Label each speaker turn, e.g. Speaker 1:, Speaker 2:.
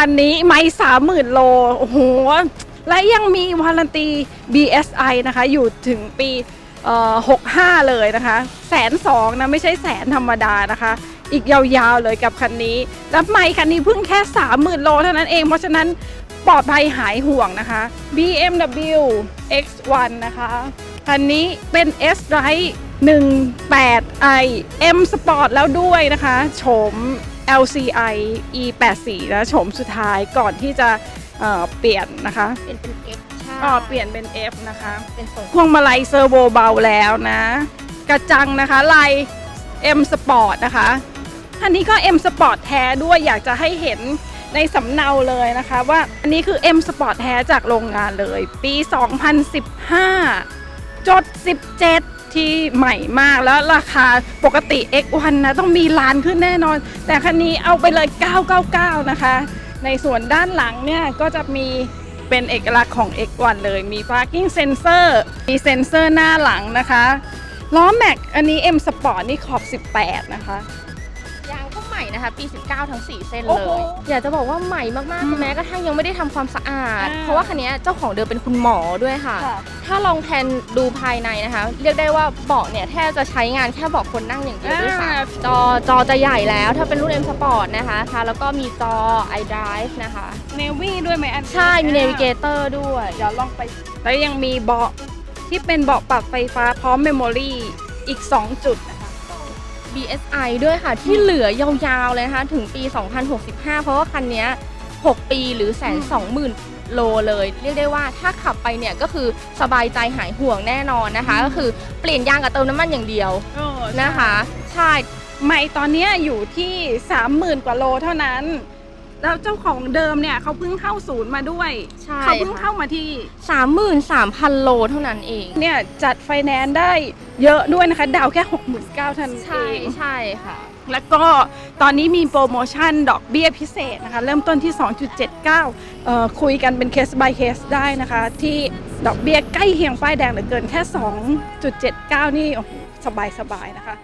Speaker 1: คันนี้ไม่สามหมื่นโล โอ้โห และยังมีวารันตี BSI นะคะ อยู่ถึงปีเอ่อ65เลยนะคะแสนสองนะ ไม่ใช่แสนธรรมดานะคะ อีกยาวๆเลยกับคันนี้แล้วไม่คันนี้เพิ่งแค่ 30,000 โลเท่านั้นเอง เพราะฉะนั้นปลอดภัยหายห่วงนะคะ BMW X1 นะคะ คันนี้เป็น S Drive 18i M Sport แล้วด้วยนะคะ โฉม LCI E84 นะโฉมสุดท้ายก่อนที่จะเอ่อเปลี่ยนนะคะ
Speaker 2: เป็นเป็น F ใช่
Speaker 1: ก็เปลี่ยนเป็น F นะคะ
Speaker 2: เป็นทรง
Speaker 1: พวงมาลัยเซอร์โวเบาแล้วนะ กระจังนะคะลาย M Sport นะคะอันนี้ก็ M Sport แท้ด้วยอยากจะให้เห็นในสำเนาเลยนะคะ ว่าอันนี้คือ M Sport แท้จากโรงงานเลย ปี 2015 จด 17 ที่ใหม่มากแล้วราคาปกติ X1 นะต้องมีล้านขึ้นแน่นอน แต่คันนี้เอาไปเลย 999 นะคะ ในส่วนด้านหลังเนี่ยก็จะมีเป็นเอกลักษณ์ของ X1 เลยมี parking sensor มีเซ็นเซอร์หน้าหลังนะคะล้อแม็กอันนี้ M Sport นี่ขอบ 18 นะคะ
Speaker 2: ม่นะคะ ปี 19 ทั้ง 4 เส้น
Speaker 1: โอ้
Speaker 2: เล
Speaker 1: โห
Speaker 2: ยอยากจะบอกว่าใหม่มาก
Speaker 1: อืม
Speaker 2: ๆแม้กระทั่งยังไม่ได้ทำความสะอาด
Speaker 1: อ่า
Speaker 2: เพราะว่าคันนี้เจ้าของเดิมเป็นคุณหมอด้วยค่ะ ถ้าลองแทนดูภายในนะคะ เรียกได้ว่าเบาะเนี่ยแทบจะใช้งานแค่เบาะคนนั่งอย่างเดียวด้วยซ้
Speaker 1: อ่าำ
Speaker 2: จอจอจะใหญ่แล้ว ถ้าเป็นรุ่น M Sport นะคะค่ะแล้วก็มีจอ iDrive นะคะ
Speaker 1: เนวี่ด้วยไหมอันนี้
Speaker 2: ใช่ มี Navigator ด้วย
Speaker 1: เดี๋ยวลองไป แล้วยังมีเบาะที่เป็นเบาะปรับไฟฟ้าพร้อมเมมโมรีอีก 2 จุดนะคะ
Speaker 2: BSI ด้วยค่ะ ที่เหลือยาวๆเลยนะคะถึงปี 2065 เพราะว่าคันเนี้ย6ปีหรือแสนสองหมื่นโลเลย เรียกได้ว่าถ้าขับไปเนี่ยก็คือสบายใจหายห่วงแน่นอนนะคะ ก็คือเปลี่ยนยางกับเติมน้ำมันอย่างเดียวนะคะ ใช่
Speaker 1: ใหม่ตอนเนี้ยอยู่ที่ 30,000 กว่าโลเท่านั้น แล้วเจ้าของเดิมเนี่ยเขาเพิ่งเข้าศูนย์มาด้วย
Speaker 2: ใช่
Speaker 1: เขาเพิ่ง
Speaker 2: ค่ะ
Speaker 1: เข้ามาที่
Speaker 2: 33,000โลเท่านั้นเอง
Speaker 1: เนี่ยจัดไฟแนนซ์ได้เยอะด้วยนะคะ ดาวแค่ 69,000เท่านั้นเอ
Speaker 2: ใช่
Speaker 1: ง
Speaker 2: ใช่ค่ะ
Speaker 1: แล้วก็ตอนนี้มีโปรโมชั่นดอกเบี้ยพิเศษนะคะ เริ่มต้นที่ 2.79เอ่อคุยกันเป็นเคส by เคสได้นะคะ ที่ดอกเบี้ยใกล้เคียงป้ายแดงเหลือเกินแค่ 2.79 นี่โอ้โหสบายๆนะคะ